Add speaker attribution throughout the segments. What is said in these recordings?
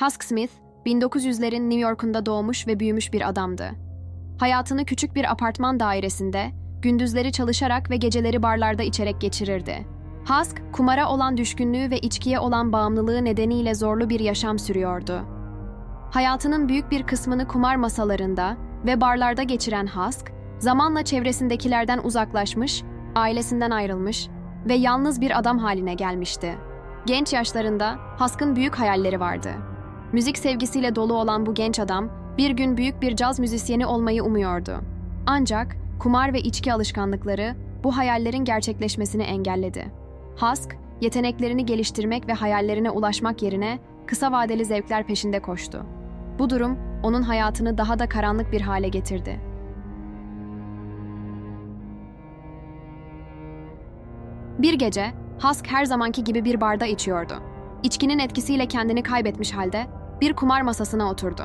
Speaker 1: Husk Smith, 1900'lerin New York'unda doğmuş ve büyümüş bir adamdı. Hayatını küçük bir apartman dairesinde, gündüzleri çalışarak ve geceleri barlarda içerek geçirirdi. Husk, kumara olan düşkünlüğü ve içkiye olan bağımlılığı nedeniyle zorlu bir yaşam sürüyordu. Hayatının büyük bir kısmını kumar masalarında ve barlarda geçiren Husk, zamanla çevresindekilerden uzaklaşmış, ailesinden ayrılmış ve yalnız bir adam haline gelmişti. Genç yaşlarında Husk'ın büyük hayalleri vardı. Müzik sevgisiyle dolu olan bu genç adam bir gün büyük bir caz müzisyeni olmayı umuyordu. Ancak kumar ve içki alışkanlıkları bu hayallerin gerçekleşmesini engelledi. Husk, yeteneklerini geliştirmek ve hayallerine ulaşmak yerine kısa vadeli zevkler peşinde koştu. Bu durum onun hayatını daha da karanlık bir hale getirdi. Bir gece Husk her zamanki gibi bir barda içiyordu. İçkinin etkisiyle kendini kaybetmiş halde bir kumar masasına oturdu.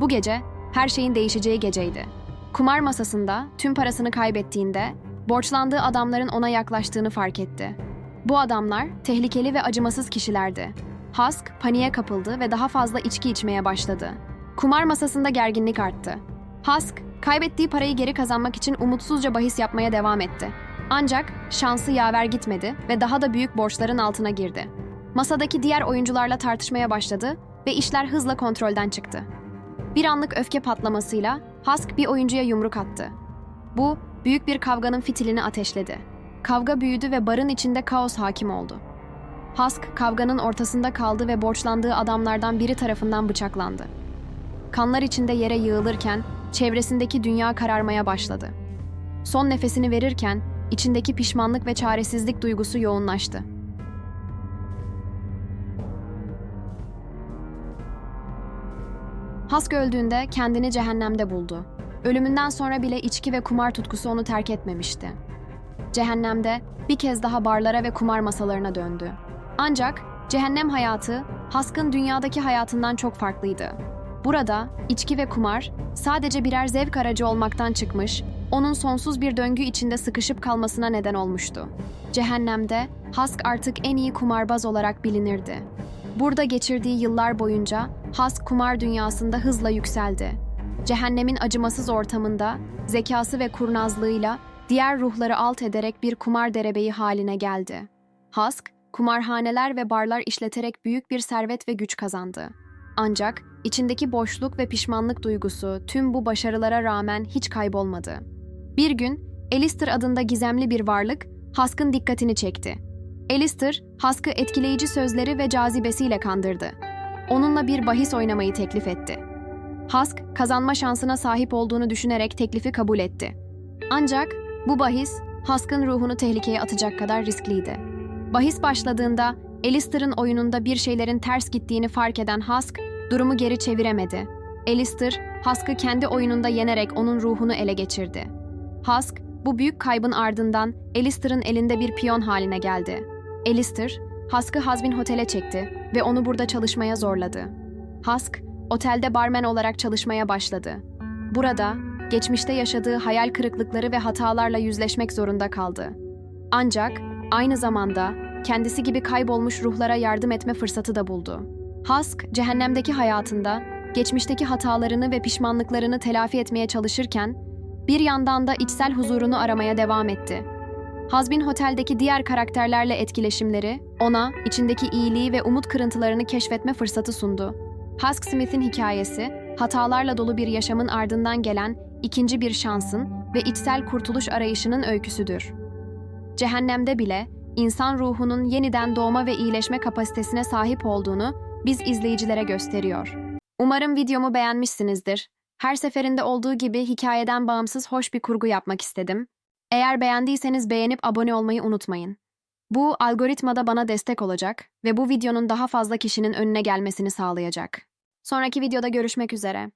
Speaker 1: Bu gece her şeyin değişeceği geceydi. Kumar masasında tüm parasını kaybettiğinde borçlandığı adamların ona yaklaştığını fark etti. Bu adamlar tehlikeli ve acımasız kişilerdi. Husk paniğe kapıldı ve daha fazla içki içmeye başladı. Kumar masasında gerginlik arttı. Husk, kaybettiği parayı geri kazanmak için umutsuzca bahis yapmaya devam etti. Ancak şansı yaver gitmedi ve daha da büyük borçların altına girdi. Masadaki diğer oyuncularla tartışmaya başladı ve işler hızla kontrolden çıktı. Bir anlık öfke patlamasıyla Husk bir oyuncuya yumruk attı. Bu, büyük bir kavganın fitilini ateşledi. Kavga büyüdü ve barın içinde kaos hakim oldu. Husk kavganın ortasında kaldı ve borçlandığı adamlardan biri tarafından bıçaklandı. Kanlar içinde yere yığılırken çevresindeki dünya kararmaya başladı. Son nefesini verirken içindeki pişmanlık ve çaresizlik duygusu yoğunlaştı. Husk öldüğünde kendini cehennemde buldu. Ölümünden sonra bile içki ve kumar tutkusu onu terk etmemişti. Cehennemde bir kez daha barlara ve kumar masalarına döndü. Ancak cehennem hayatı Husk'ın dünyadaki hayatından çok farklıydı. Burada içki ve kumar sadece birer zevk aracı olmaktan çıkmış, onun sonsuz bir döngü içinde sıkışıp kalmasına neden olmuştu. Cehennemde Husk artık en iyi kumarbaz olarak bilinirdi. Burada geçirdiği yıllar boyunca Husk kumar dünyasında hızla yükseldi. Cehennemin acımasız ortamında zekası ve kurnazlığıyla diğer ruhları alt ederek bir kumar derebeyi haline geldi. Husk, kumarhaneler ve barlar işleterek büyük bir servet ve güç kazandı. Ancak içindeki boşluk ve pişmanlık duygusu tüm bu başarılara rağmen hiç kaybolmadı. Bir gün Alistair adında gizemli bir varlık Husk'ın dikkatini çekti. Alistair, Husk'ı etkileyici sözleri ve cazibesiyle kandırdı. Onunla bir bahis oynamayı teklif etti. Husk, kazanma şansına sahip olduğunu düşünerek teklifi kabul etti. Ancak bu bahis, Husk'ın ruhunu tehlikeye atacak kadar riskliydi. Bahis başladığında Alistair'ın oyununda bir şeylerin ters gittiğini fark eden Husk, durumu geri çeviremedi. Alistair, Husk'ı kendi oyununda yenerek onun ruhunu ele geçirdi. Husk, bu büyük kaybın ardından Alistair'ın elinde bir piyon haline geldi. Alistair, Husk'ı Hazbin Hotel'e çekti ve onu burada çalışmaya zorladı. Husk, otelde barmen olarak çalışmaya başladı. Burada, geçmişte yaşadığı hayal kırıklıkları ve hatalarla yüzleşmek zorunda kaldı. Ancak aynı zamanda kendisi gibi kaybolmuş ruhlara yardım etme fırsatı da buldu. Husk, cehennemdeki hayatında geçmişteki hatalarını ve pişmanlıklarını telafi etmeye çalışırken, bir yandan da içsel huzurunu aramaya devam etti. Hazbin Hotel'deki diğer karakterlerle etkileşimleri, ona içindeki iyiliği ve umut kırıntılarını keşfetme fırsatı sundu. Husk Smith'in hikayesi, hatalarla dolu bir yaşamın ardından gelen ikinci bir şansın ve içsel kurtuluş arayışının öyküsüdür. Cehennemde bile insan ruhunun yeniden doğma ve iyileşme kapasitesine sahip olduğunu biz izleyicilere gösteriyor. Umarım videomu beğenmişsinizdir. Her seferinde olduğu gibi hikayeden bağımsız hoş bir kurgu yapmak istedim. Eğer beğendiyseniz beğenip abone olmayı unutmayın. Bu algoritmada bana destek olacak ve bu videonun daha fazla kişinin önüne gelmesini sağlayacak. Sonraki videoda görüşmek üzere.